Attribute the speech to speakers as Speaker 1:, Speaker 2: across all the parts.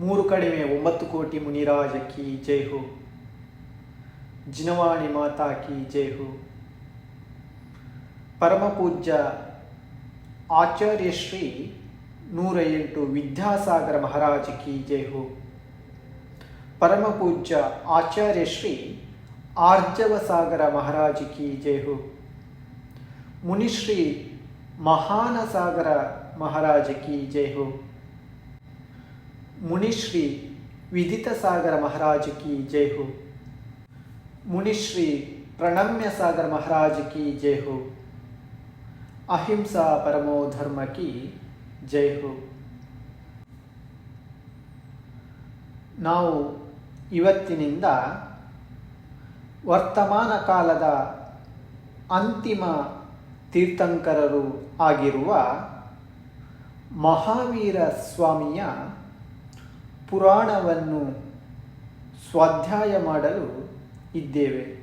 Speaker 1: ಮೂರು ಕಡಿಮೆ ಒಂಬತ್ತು ಕೋಟಿ ಮುನಿರಾಜ ಕಿ ಜೈ ಹೋ. ಜಿನವಾಣಿ ಮಾತಾ ಕಿ ಜೈ ಹೋ. ಪರಮಪೂಜ್ಯ ಆಚಾರ್ಯ ಶ್ರೀ ನೂರ ಎಂಟು ವಿದ್ಯಾಸಾಗರ ಮಹಾರಾಜ ಕಿ ಜೈ ಹೋ. ಪರಮಪೂಜ್ಯ ಆಚಾರ್ಯ ಶ್ರೀ ಆರ್ಜವಸಾಗರ ಮಹಾರಾಜ ಕಿ ಜೈ ಹೋ. ಮುನಿಶ್ರೀ ಮಹಾನಸಾಗರ ಮಹಾರಾಜ ಕಿ ಜೈ ಹೋ. ಮುನಿಶ್ರೀ ವಿದಿತ ಸಾಗರ ಮಹಾರಾಜ ಕಿ ಜೈ ಮುನಿಶ್ರೀ ಪ್ರಣಮ್ಯ ಸಾಗರ ಮಹಾರಾಜ ಕಿ ಜೈ ಅಹಿಂಸಾ ಪರಮೋ ಧರ್ಮ ಕಿ ಜೈ ನಾವು ಇವತ್ತಿನಿಂದ ವರ್ತಮಾನ ಕಾಲದ ಅಂತಿಮ ತೀರ್ಥಂಕರರು ಆಗಿರುವ ಮಹಾವೀರ ಸ್ವಾಮಿಯ ಪುರಾಣವನ್ನು ಸ್ವಾಧ್ಯಾಯ ಮಾಡಲು ಇದ್ದೇವೆ.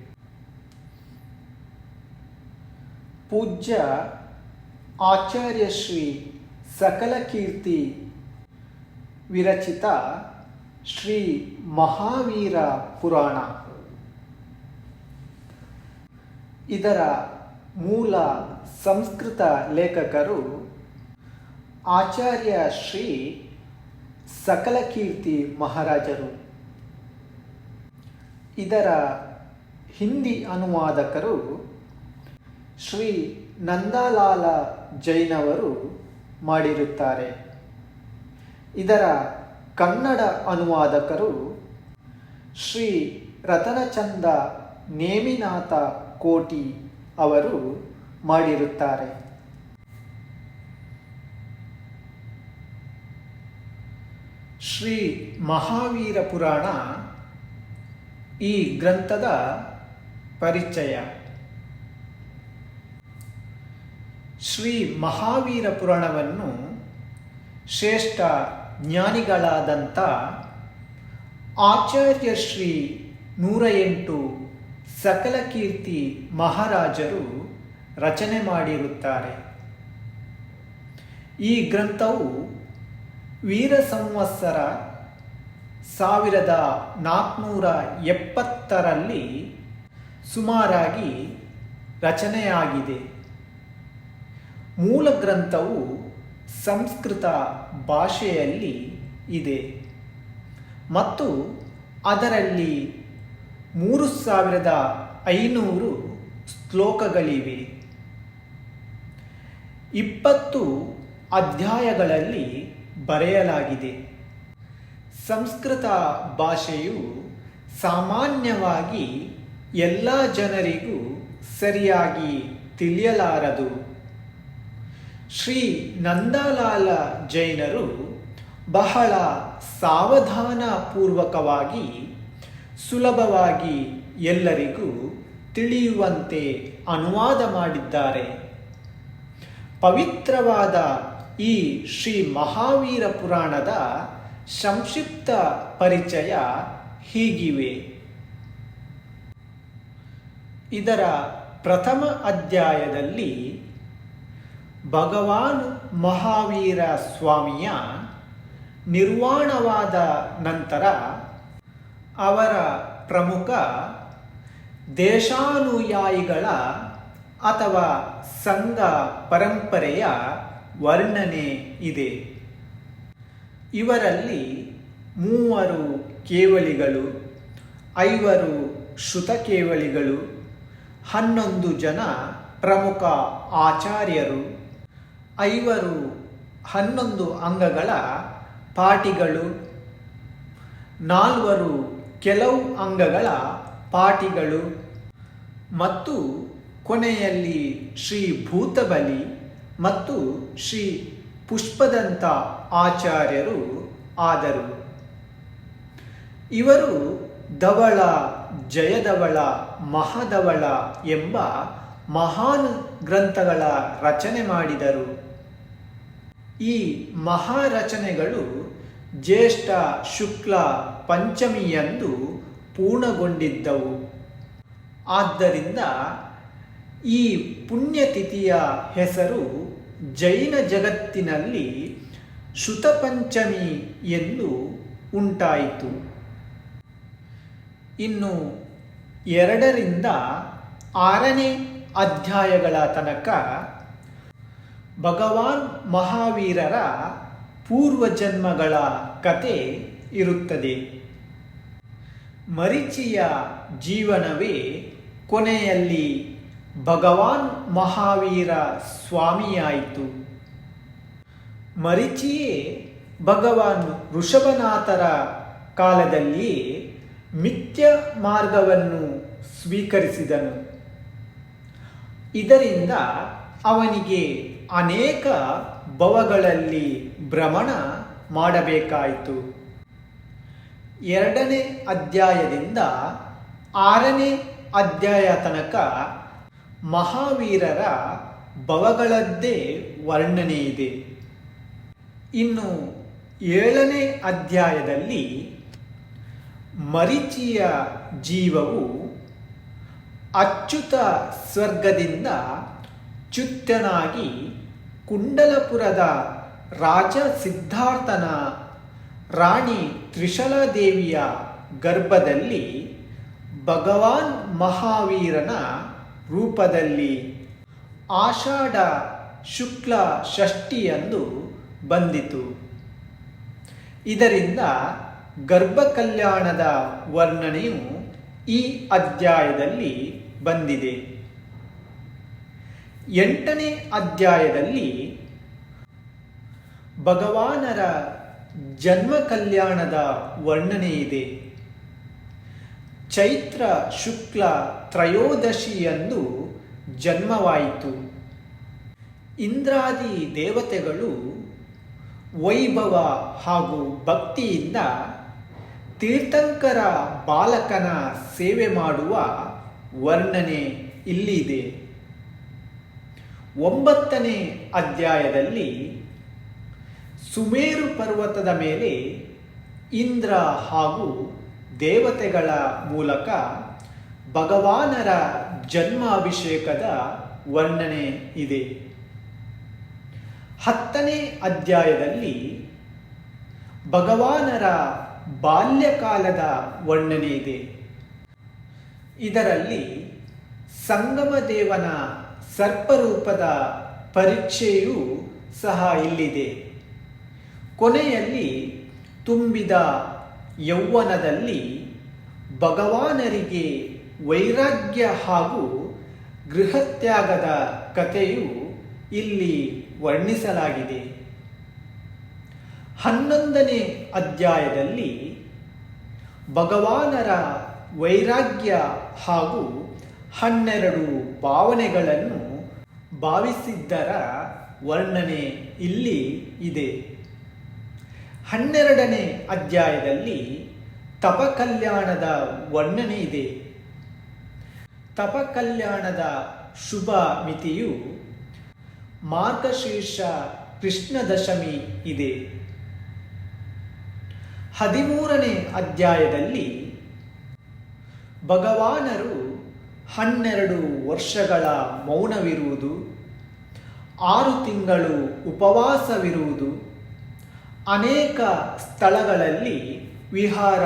Speaker 1: ಪೂಜ್ಯ ಆಚಾರ್ಯ ಶ್ರೀ ಸಕಲ ಕೀರ್ತಿ ವಿರಚಿತ ಶ್ರೀ ಮಹಾವೀರ ಪುರಾಣ. ಇದರ ಮೂಲ ಸಂಸ್ಕೃತ ಲೇಖಕರು ಆಚಾರ್ಯ ಶ್ರೀ ಸಕಲಕೀರ್ತಿ ಮಹಾರಾಜರು. ಇದರ ಹಿಂದಿ ಅನುವಾದಕರು ಶ್ರೀ ನಂದಾಲಾಲ ಜೈನವರು ಮಾಡಿರುತ್ತಾರೆ. ಇದರ ಕನ್ನಡ ಅನುವಾದಕರು ಶ್ರೀ ರತನಚಂದ ನೇಮಿನಾಥ ಕೋಟಿ ಅವರು ಮಾಡಿರುತ್ತಾರೆ. ಶ್ರೀ ಮಹಾವೀರ ಪುರಾಣ ಈ ಗ್ರಂಥದ ಪರಿಚಯ. ಶ್ರೀ ಮಹಾವೀರ ಪುರಾಣವನ್ನು ಶ್ರೇಷ್ಠ ಜ್ಞಾನಿಗಳಾದಂಥ ಆಚಾರ್ಯ ಶ್ರೀ ನೂರ ಎಂಟು ಸಕಲ ಕೀರ್ತಿ ಮಹಾರಾಜರು ರಚನೆ ಮಾಡಿರುತ್ತಾರೆ. ಈ ಗ್ರಂಥವು ವೀರ ಸಂವತ್ಸರ ಸಾವಿರದ ನಾಲ್ಕುನೂರ ಎಪ್ಪತ್ತರಲ್ಲಿ ಸುಮಾರಾಗಿ ರಚನೆಯಾಗಿದೆ. ಮೂಲ ಗ್ರಂಥವು ಸಂಸ್ಕೃತ ಭಾಷೆಯಲ್ಲಿ ಇದೆ ಮತ್ತು ಅದರಲ್ಲಿ ಮೂರು ಸಾವಿರದ ಐನೂರು ಶ್ಲೋಕಗಳಿವೆ. ಇಪ್ಪತ್ತು ಅಧ್ಯಾಯಗಳಲ್ಲಿ ಬರೆಯಲಾಗಿದೆ. ಸಂಸ್ಕೃತ ಭಾಷೆಯು ಸಾಮಾನ್ಯವಾಗಿ ಎಲ್ಲ ಜನರಿಗೂ ಸರಿಯಾಗಿ ತಿಳಿಯಲಾರದು. ಶ್ರೀ ನಂದಲಾಲ ಜೈನರು ಬಹಳ ಸಾವಧಾನಪೂರ್ವಕವಾಗಿ ಸುಲಭವಾಗಿ ಎಲ್ಲರಿಗೂ ತಿಳಿಯುವಂತೆ ಅನುವಾದ ಮಾಡಿದ್ದಾರೆ. ಪವಿತ್ರವಾದ ಈ ಶ್ರೀ ಮಹಾವೀರ ಪುರಾಣದ ಸಂಕ್ಷಿಪ್ತ ಪರಿಚಯ ಹೀಗಿವೆ. ಇದರ ಪ್ರಥಮ ಅಧ್ಯಾಯದಲ್ಲಿ ಭಗವಾನ್ ಮಹಾವೀರ ಸ್ವಾಮಿಯ ನಿರ್ವಾಣವಾದ ನಂತರ ಅವರ ಪ್ರಮುಖ ದೇಶಾನುಯಾಯಿಗಳ ಅಥವಾ ಸಂಘ ಪರಂಪರೆಯ ವರ್ಣನೆ ಇದೆ. ಇವರಲ್ಲಿ ಮೂವರು ಕೇವಲಿಗಳು ಐವರು ಶ್ರುತಕೇವಲಿಗಳು ಹನ್ನೊಂದು ಜನ ಪ್ರಮುಖ ಆಚಾರ್ಯರು, ಐವರು ಹನ್ನೊಂದು ಅಂಗಗಳ ಪಾಟಿಗಳು ನಾಲ್ವರು ಕೆಲವು ಅಂಗಗಳ ಪಾಟಿಗಳು ಮತ್ತು ಕೊನೆಯಲ್ಲಿ ಶ್ರೀ ಭೂತಬಲಿ ಮತ್ತು ಶ್ರೀ ಪುಷ್ಪದಂತ ಆಚಾರ್ಯರು ಆದರು. ಇವರು ಧವಳ ಜಯದವಳ ಮಹಾಧವಳ ಎಂಬ ಮಹಾನ್ ಗ್ರಂಥಗಳ ರಚನೆ ಮಾಡಿದರು. ಈ ಮಹಾರಚನೆಗಳು ಜ್ಯೇಷ್ಠ, ಶುಕ್ಲ ಪಂಚಮಿಯಂದು ಪೂರ್ಣಗೊಂಡಿದ್ದವು. ಆದ್ದರಿಂದ ಈ ಪುಣ್ಯತಿಥಿಯ ಹೆಸರು ಜೈನ ಜಗತ್ತಿನಲ್ಲಿ ಶ್ರುತಪಂಚಮಿ ಎಂದು ಉಂಟಾಯಿತು. ಇನ್ನು ಎರಡರಿಂದ ಆರನೇ ಅಧ್ಯಾಯಗಳ ತನಕ ಭಗವಾನ್ ಮಹಾವೀರರ ಪೂರ್ವಜನ್ಮಗಳ ಕತೆ ಇರುತ್ತದೆ. ಮರಿಚಿಯ ಜೀವನವೇ ಕೊನೆಯಲ್ಲಿ ಭಗವಾನ್ ಮಹಾವೀರ ಸ್ವಾಮಿಯಾಯಿತು. ಮರಿಚಿಯೇ, ಭಗವಾನ್ ಋಷಭನಾಥರ ಕಾಲದಲ್ಲಿಯೇ ಮಿಥ್ಯ ಮಾರ್ಗವನ್ನು ಸ್ವೀಕರಿಸಿದನು. ಇದರಿಂದ ಅವನಿಗೆ ಅನೇಕ ಭವಗಳಲ್ಲಿ ಭ್ರಮಣ ಮಾಡಬೇಕಾಯಿತು. ಎರಡನೇ ಅಧ್ಯಾಯದಿಂದ ಆರನೇ ಅಧ್ಯಾಯ ತನಕ ಮಹಾವೀರರ ಭವಗಳದ್ದೇ ವರ್ಣನೆ ಇದೆ. ಇನ್ನು ಏಳನೇ ಅಧ್ಯಾಯದಲ್ಲಿ ಮರಿಚಿಯ ಜೀವವು ಅಚ್ಯುತ ಸ್ವರ್ಗದಿಂದ ಚ್ಯುತ್ಯನಾಗಿ ಕುಂಡಲಪುರದ ರಾಜ ಸಿದ್ಧಾರ್ಥನ ರಾಣಿ ತ್ರಿಶಲಾದೇವಿಯ ಗರ್ಭದಲ್ಲಿ ಭಗವಾನ್ ಮಹಾವೀರನ ರೂಪದಲ್ಲಿ ಆಷಾಢ ಶುಕ್ಲ ಷಷ್ಠಿಯಂದು ಬಂದಿತು. ಇದರಿಂದ ಗರ್ಭ ಕಲ್ಯಾಣದ ವರ್ಣನೆಯು ಈ ಅಧ್ಯಾಯದಲ್ಲಿ ಬಂದಿದೆ. ಎಂಟನೇ ಅಧ್ಯಾಯದಲ್ಲಿ ಭಗವಾನರ ಜನ್ಮ ಕಲ್ಯಾಣದ ವರ್ಣನೆ ಇದೆ ಚೈತ್ರ ಶುಕ್ಲ ತ್ರಯೋದಶಿಯಂದು ಜನ್ಮವಾಯಿತು. ಇಂದ್ರಾದಿ ದೇವತೆಗಳು ವೈಭವ ಹಾಗೂ ಭಕ್ತಿಯಿಂದ ತೀರ್ಥಂಕರ ಬಾಲಕನ ಸೇವೆ ಮಾಡುವ ವರ್ಣನೆ ಇಲ್ಲಿದೆ. ಒಂಬತ್ತನೇ ಅಧ್ಯಾಯದಲ್ಲಿ ಸುಮೇರು ಪರ್ವತದ ಮೇಲೆ ಇಂದ್ರ ಹಾಗೂ ದೇವತೆಗಳ ಮೂಲಕ ಭಗವಾನರ ಜನ್ಮಾಭಿಷೇಕದ ವರ್ಣನೆ ಇದೆ. ಹತ್ತನೇ ಅಧ್ಯಾಯದಲ್ಲಿ ಭಗವಾನರ ಬಾಲ್ಯಕಾಲದ ವರ್ಣನೆ ಇದೆ. ಇದರಲ್ಲಿ ಸಂಗಮದೇವನ ಸರ್ಪರೂಪದ ಪರೀಕ್ಷೆಯೂ ಸಹ ಇಲ್ಲಿದೆ. ಕೊನೆಯಲ್ಲಿ ತುಂಬಿದ ಯೌವನದಲ್ಲಿ ಭಗವಾನರಿಗೆ ವೈರಾಗ್ಯ ಹಾಗೂ ಗೃಹತ್ಯಾಗದ ಕಥೆಯು ಇಲ್ಲಿ ವರ್ಣಿಸಲಾಗಿದೆ. ಹನ್ನೊಂದನೇ ಅಧ್ಯಾಯದಲ್ಲಿ ಭಗವಾನರ ವೈರಾಗ್ಯ ಹಾಗೂ ಹನ್ನೆರಡು ಭಾವನೆಗಳನ್ನು ಭಾವಿಸಿದ್ದರ ವರ್ಣನೆ ಇಲ್ಲಿ ಇದೆ. ಹನ್ನೆರಡನೇ ಅಧ್ಯಾಯದಲ್ಲಿ ತಪಕಲ್ಯಾಣದ ವರ್ಣನೆ ಇದೆ. ತಪಕಲ್ಯಾಣದ ಶುಭ ಮಿತಿಯು ಮಾರ್ಗಶೀರ್ಷ ಕೃಷ್ಣ ದಶಮಿ ಇದೆ. ಹದಿಮೂರನೇ ಅಧ್ಯಾಯದಲ್ಲಿ ಭಗವಾನರು ಹನ್ನೆರಡು ವರ್ಷಗಳ ಮೌನವಿರುವುದು, ಆರು ತಿಂಗಳು ಉಪವಾಸವಿರುವುದು ಅನೇಕ ಸ್ಥಳಗಳಲ್ಲಿ ವಿಹಾರ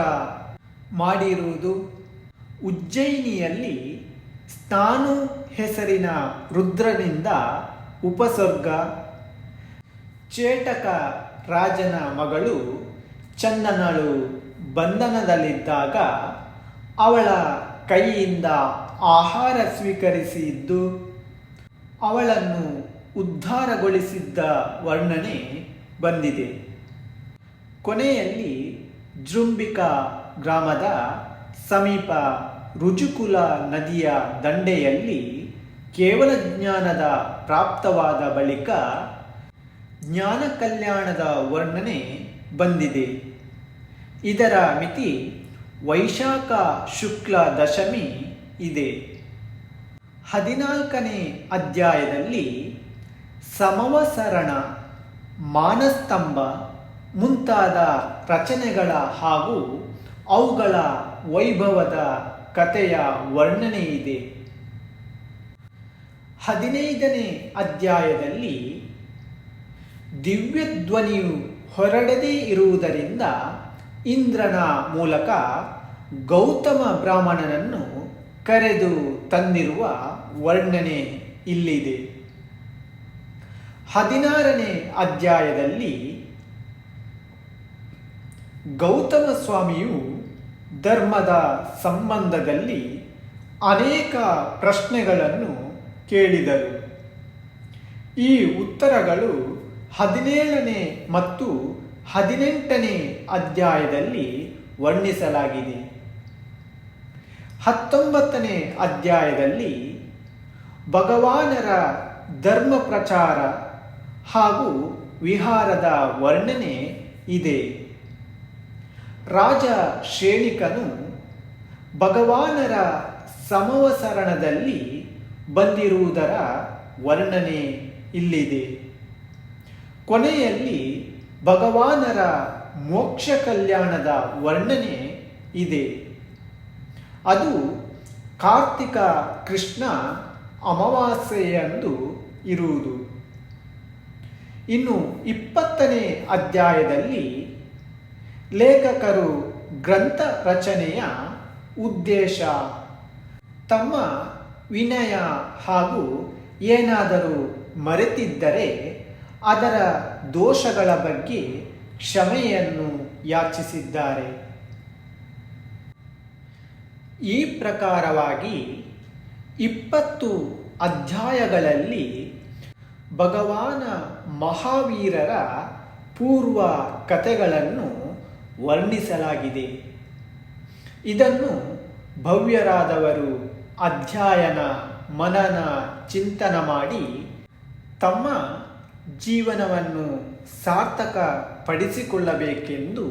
Speaker 1: ಮಾಡಿರುವುದು. ಉಜ್ಜಯಿನಿಯಲ್ಲಿ ಸ್ಥಾನು ಹೆಸರಿನ ರುದ್ರನಿಂದ ಉಪಸರ್ಗ ಚೇಟಕ ರಾಜನ ಮಗಳು ಚಂದನಳು ಬಂಧನದಲ್ಲಿದ್ದಾಗ ಅವಳ ಕೈಯಿಂದ ಆಹಾರ ಸ್ವೀಕರಿಸಿದ್ದು. ಅವಳನ್ನು ಉದ್ಧಾರಗೊಳಿಸಿದ್ದ ವರ್ಣನೆ ಬಂದಿದೆ. ಕೊನೆಯಲ್ಲಿ ಜೃಂಬಿಕಾ ಗ್ರಾಮದ ಸಮೀಪ ರುಜುಕುಲ ನದಿಯ ದಂಡೆಯಲ್ಲಿ ಕೇವಲ ಜ್ಞಾನದ ಪ್ರಾಪ್ತವಾದ ಬಳಿಕ ಜ್ಞಾನ ಕಲ್ಯಾಣದ ವರ್ಣನೆ ಬಂದಿದೆ. ಇದರ ಮಿತಿ ವೈಶಾಖ ಶುಕ್ಲ ದಶಮಿ ಇದೆ. ಹದಿನಾಲ್ಕನೇ ಅಧ್ಯಾಯದಲ್ಲಿ ಸಮವಸರಣ ಮಾನಸ್ತಂಭ ಮುಂತಾದ ರಚನೆಗಳ ಹಾಗೂ ಅವುಗಳ ವೈಭವದ ಕಥೆಯ ವರ್ಣನೆ ಇದೆ. ಹದಿನೈದನೇ ಅಧ್ಯಾಯದಲ್ಲಿ ದಿವ್ಯಧ್ವನಿಯು ಹೊರಡದೇ ಇರುವುದರಿಂದ ಇಂದ್ರನ ಮೂಲಕ ಗೌತಮ ಬ್ರಾಹ್ಮಣನನ್ನು ಕರೆದು ತಂದಿರುವ ವರ್ಣನೆ ಇಲ್ಲಿದೆ. ಹದಿನಾರನೇ ಅಧ್ಯಾಯದಲ್ಲಿ ಗೌತಮ ಸ್ವಾಮಿಯು ಧರ್ಮದ ಸಂಬಂಧದಲ್ಲಿ ಅನೇಕ ಪ್ರಶ್ನೆಗಳನ್ನು ಕೇಳಿದರು. ಈ ಉತ್ತರಗಳು ಹದಿನೇಳನೇ ಮತ್ತು ಹದಿನೆಂಟನೇ ಅಧ್ಯಾಯದಲ್ಲಿ ವರ್ಣಿಸಲಾಗಿದೆ. ಹತ್ತೊಂಬತ್ತನೇ ಅಧ್ಯಾಯದಲ್ಲಿ ಭಗವಾನರ ಧರ್ಮ ಪ್ರಚಾರ ಹಾಗೂ ವಿಹಾರದ ವರ್ಣನೆ ಇದೆ. ರಾಜ ಶೇಣಿಕನು ಭಗವಾನರ ಸಮವಸರಣದಲ್ಲಿ ಬಂದಿರುವುದರ ವರ್ಣನೆ ಇಲ್ಲಿದೆ. ಕೊನೆಯಲ್ಲಿ ಭಗವಾನರ ಮೋಕ್ಷ ಕಲ್ಯಾಣದ ವರ್ಣನೆ ಇದೆ. ಅದು ಕಾರ್ತಿಕ ಕೃಷ್ಣ ಅಮಾವಾಸ್ಯೆಯಂದು ಇರುವುದು. ಇನ್ನು ಇಪ್ಪತ್ತನೇ ಅಧ್ಯಾಯದಲ್ಲಿ ಲೇಖಕರು ಗ್ರಂಥ ರಚನೆಯ ಉದ್ದೇಶ. ತಮ್ಮ ವಿನಯ ಹಾಗೂ ಏನಾದರೂ ಮರೆತಿದ್ದರೆ ಅದರ ದೋಷಗಳ ಬಗ್ಗೆ ಕ್ಷಮೆಯನ್ನು ಯಾಚಿಸಿದ್ದಾರೆ. ಈ ಪ್ರಕಾರವಾಗಿ ಇಪ್ಪತ್ತು ಅಧ್ಯಾಯಗಳಲ್ಲಿ ಭಗವಾನ ಮಹಾವೀರರ ಪೂರ್ವ ಕಥೆಗಳನ್ನು ವರ್ಣಿಸಲಾಗಿದೆ. ಇದನ್ನು ಭವ್ಯರಾದವರು ಅಧ್ಯಯನ, ಮನನ, ಚಿಂತನ ಮಾಡಿ ತಮ್ಮ ಜೀವನವನ್ನು ಸಾರ್ಥಕ ಪಡಿಸಿಕೊಳ್ಳಬೇಕೆಂದು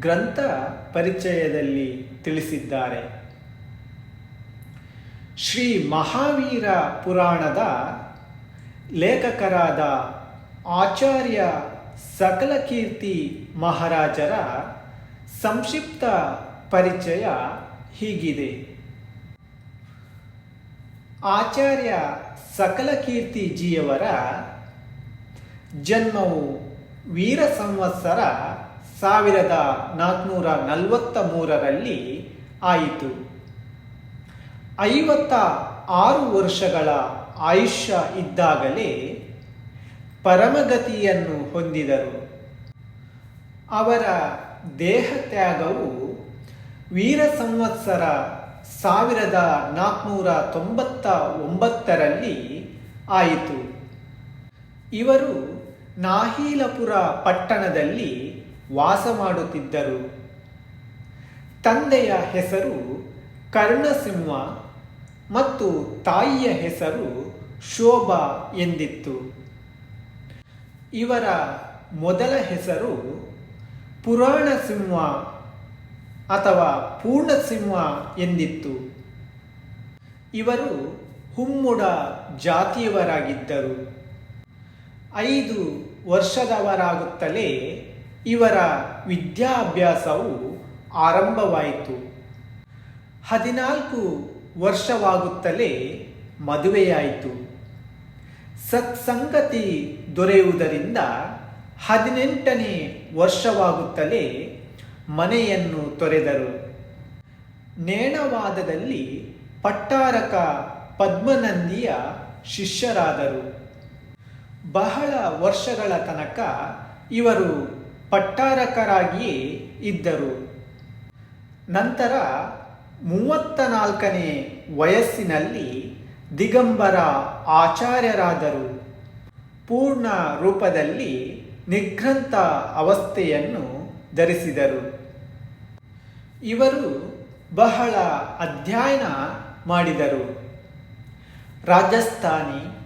Speaker 1: ಗ್ರಂಥ ಪರಿಚಯದಲ್ಲಿ ತಿಳಿಸಿದ್ದಾರೆ. ಶ್ರೀ ಮಹಾವೀರ ಪುರಾಣದ ಲೇಖಕರಾದ ಆಚಾರ್ಯ ಸಕಲಕೀರ್ತಿ ಮಹಾರಾಜರ ಸಂಕ್ಷಿಪ್ತ ಪರಿಚಯ ಹೀಗಿದೆ. ಆಚಾರ್ಯ ಸಕಲಕೀರ್ತಿಜಿಯವರ ಜನ್ಮವು ವೀರ ಸಂವತ್ಸರ ಸಾವಿರದ ನಾಲ್ಕುನೂರ ನಲವತ್ತ ಮೂರರಲ್ಲಿ ಆಯಿತು. ಐವತ್ತ ಆರು ವರ್ಷಗಳ ಆಯುಷ್ಯ ಇದ್ದಾಗಲೇ ಪರಮಗತಿಯನ್ನು ಹೊಂದಿದರು. ಅವರ ದೇಹತ್ಯಾಗವು ವೀರ ಸಂವತ್ಸರ ಸಾವಿರದ ನಾಲ್ಕುನೂರ ತೊಂಬತ್ತ ಒಂಬತ್ತರಲ್ಲಿ ಆಯಿತು. ಇವರು ನಾಹೀಲಪುರ ಪಟ್ಟಣದಲ್ಲಿ ವಾಸ ಮಾಡುತ್ತಿದ್ದರು. ತಂದೆಯ ಹೆಸರು ಕರ್ಣಸಿಂಹ ಮತ್ತು ತಾಯಿಯ ಹೆಸರು ಶೋಭಾ ಎಂದಿತ್ತು. ಇವರ ಮೊದಲ ಹೆಸರು ಪುರಾಣ ಸಿಂಹ ಅಥವಾ ಪೂರ್ಣಸಿಂಹ ಎಂದಿತ್ತು. ಇವರು ಹುಮ್ಮುಡ ಜಾತಿಯವರಾಗಿದ್ದರು. ಐದು ವರ್ಷದವರಾಗುತ್ತಲೇ ಇವರ ವಿದ್ಯಾಭ್ಯಾಸವು ಆರಂಭವಾಯಿತು. ಹದಿನಾಲ್ಕು ವರ್ಷವಾಗುತ್ತಲೇ ಮದುವೆಯಾಯಿತು. ಸತ್ಸಂಗತಿ ದೊರೆಯುವುದರಿಂದ ಹದಿನೆಂಟನೇ ವರ್ಷವಾಗುತ್ತಲೇ ಮನೆಯನ್ನು ತೊರೆದರು. ನೇಣವಾದದಲ್ಲಿ ಪಟ್ಟಾರಕ ಪದ್ಮನಂದಿಯ ಶಿಷ್ಯರಾದರು. ಬಹಳ ವರ್ಷಗಳ ತನಕ ಇವರು ಪಟ್ಟಾರಕರಾಗಿಯೇ ಇದ್ದರು. ನಂತರ ಮೂವತ್ತ ನಾಲ್ಕನೇ ವಯಸ್ಸಿನಲ್ಲಿ ದಿಗಂಬರ ಆಚಾರ್ಯರಾದರು. ಪೂರ್ಣ ರೂಪದಲ್ಲಿ ನಿಗ್ರಂತ ಅವಸ್ಥೆಯನ್ನು ಧರಿಸಿದರು. ಇವರು ಬಹಳ ಅಧ್ಯಯನ ಮಾಡಿದರು. ರಾಜಸ್ಥಾನಿ,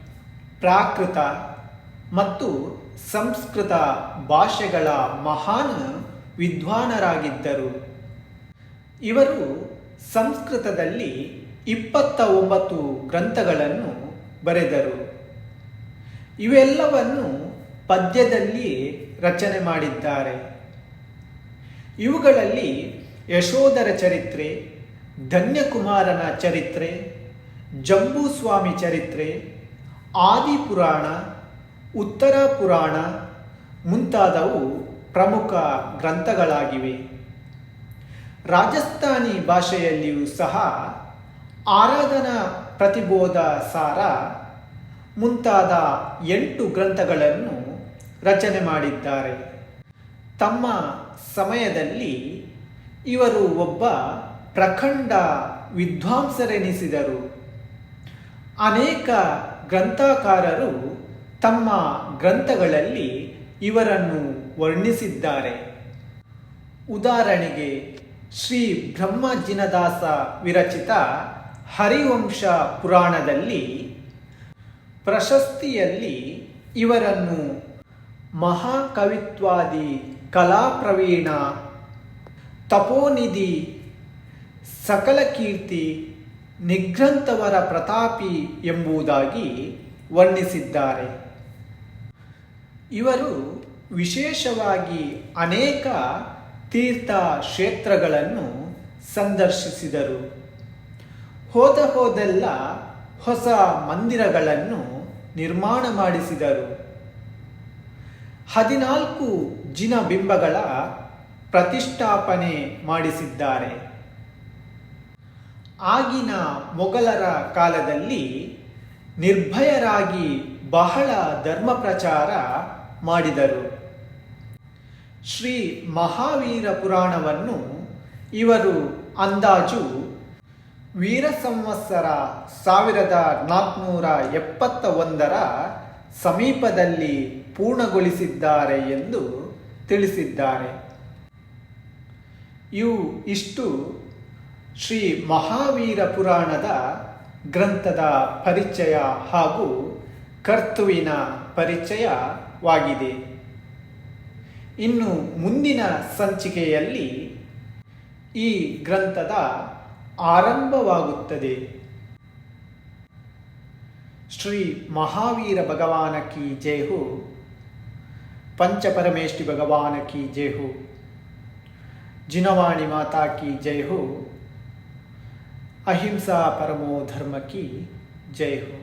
Speaker 1: ಪ್ರಾಕೃತ ಮತ್ತು ಸಂಸ್ಕೃತ ಭಾಷೆಗಳ ಮಹಾನ್ ವಿದ್ವಾನರಾಗಿದ್ದರು. ಇವರು ಸಂಸ್ಕೃತದಲ್ಲಿ ಇಪ್ಪತ್ತ ಒಂಬತ್ತು ಗ್ರಂಥಗಳನ್ನು ಬರೆದರು. ಇವೆಲ್ಲವನ್ನು ಪದ್ಯದಲ್ಲಿ ರಚನೆ ಮಾಡಿದ್ದಾರೆ. ಇವುಗಳಲ್ಲಿ ಯಶೋಧರ ಚರಿತ್ರೆ, ಧನ್ಯಕುಮಾರನ ಚರಿತ್ರೆ, ಜಂಬೂಸ್ವಾಮಿ ಚರಿತ್ರೆ, ಆದಿಪುರಾಣ, ಉತ್ತರ ಪುರಾಣ ಮುಂತಾದವು ಪ್ರಮುಖ ಗ್ರಂಥಗಳಾಗಿವೆ. ರಾಜಸ್ಥಾನಿ ಭಾಷೆಯಲ್ಲಿಯೂ ಸಹ ಆರಾಧನಾ ಪ್ರತಿಬೋಧ ಸಾರ ಮುಂತಾದ ಎಂಟು ಗ್ರಂಥಗಳನ್ನು ರಚನೆ ಮಾಡಿದ್ದಾರೆ. ತಮ್ಮ ಸಮಯದಲ್ಲಿ ಇವರು ಒಬ್ಬ ಪ್ರಖಂಡ ವಿದ್ವಾಂಸರೆನಿಸಿದರು. ಅನೇಕ ಗ್ರಂಥಕಾರರು ತಮ್ಮ ಗ್ರಂಥಗಳಲ್ಲಿ ಇವರನ್ನು ವರ್ಣಿಸಿದ್ದಾರೆ. ಉದಾಹರಣೆಗೆ, ಶ್ರೀ ಬ್ರಹ್ಮಜಿನದಾಸ ವಿರಚಿತ ಹರಿವಂಶ ಪುರಾಣದಲ್ಲಿ ಪ್ರಶಸ್ತಿಯಲ್ಲಿ ಇವರನ್ನು ಮಹಾಕವಿತ್ವಾದಿ ಕಲಾಪ್ರವೀಣ ತಪೋನಿಧಿ ಸಕಲ ಕೀರ್ತಿ ನಿಘ್ರಂಥವರ ಪ್ರತಾಪಿ ಎಂಬುದಾಗಿ ವರ್ಣಿಸಿದ್ದಾರೆ. ಇವರು ವಿಶೇಷವಾಗಿ ಅನೇಕ ತೀರ್ಥ ಕ್ಷೇತ್ರಗಳನ್ನು ಸಂದರ್ಶಿಸಿದರು. ಹೋದ ಹೋದೆಲ್ಲ ಹೊಸ ಮಂದಿರಗಳನ್ನು ನಿರ್ಮಾಣ ಮಾಡಿಸಿದರು. ಹದಿನಾಲ್ಕು ಜಿನ ಬಿಂಬಗಳ ಪ್ರತಿಷ್ಠಾಪನೆ ಮಾಡಿಸಿದ್ದಾರೆ. ಆಗಿನ ಮೊಘಲರ ಕಾಲದಲ್ಲಿ ನಿರ್ಭಯರಾಗಿ ಬಹಳ ಧರ್ಮ ಪ್ರಚಾರ ಮಾಡಿದರು. ಶ್ರೀ ಮಹಾವೀರ ಪುರಾಣವನ್ನು ಇವರು ಅಂದಾಜು ವೀರ ಸಂವತ್ಸರ ಸಾವಿರದ ನಾಲ್ಕುನೂರ ಎಪ್ಪತ್ತ ಒಂದರ ಸಮೀಪದಲ್ಲಿ ಪೂರ್ಣಗೊಳಿಸಿದ್ದಾರೆ ಎಂದು ತಿಳಿಸಿದ್ದಾರೆ. ಇವು ಇಷ್ಟು. ಶ್ರೀ ಮಹಾವೀರ ಪುರಾಣದ ಗ್ರಂಥದ ಪರಿಚಯ ಹಾಗೂ ಕರ್ತುವಿನ ಪರಿಚಯವಾಗಿದೆ. ಇನ್ನು ಮುಂದಿನ ಸಂಚಿಕೆಯಲ್ಲಿ ಈ ಗ್ರಂಥದ ಆರಂಭವಾಗುತ್ತದೆ. ಶ್ರೀ ಮಹಾವೀರ ಭಗವಾನ ಕಿ ಜೇಹು ಪಂಚಪರಮೇಶ್ವರಿ ಭಗವಾನ ಕಿ ಜೇಹು, ಜಿನವಾಣಿ ಮಾತಾ ಕಿ ಜೈ ಹೋ ಅಹಿಂಸಾ ಪರಮೋ ಧರ್ಮ ಕಿ ಜೈ ಹೋ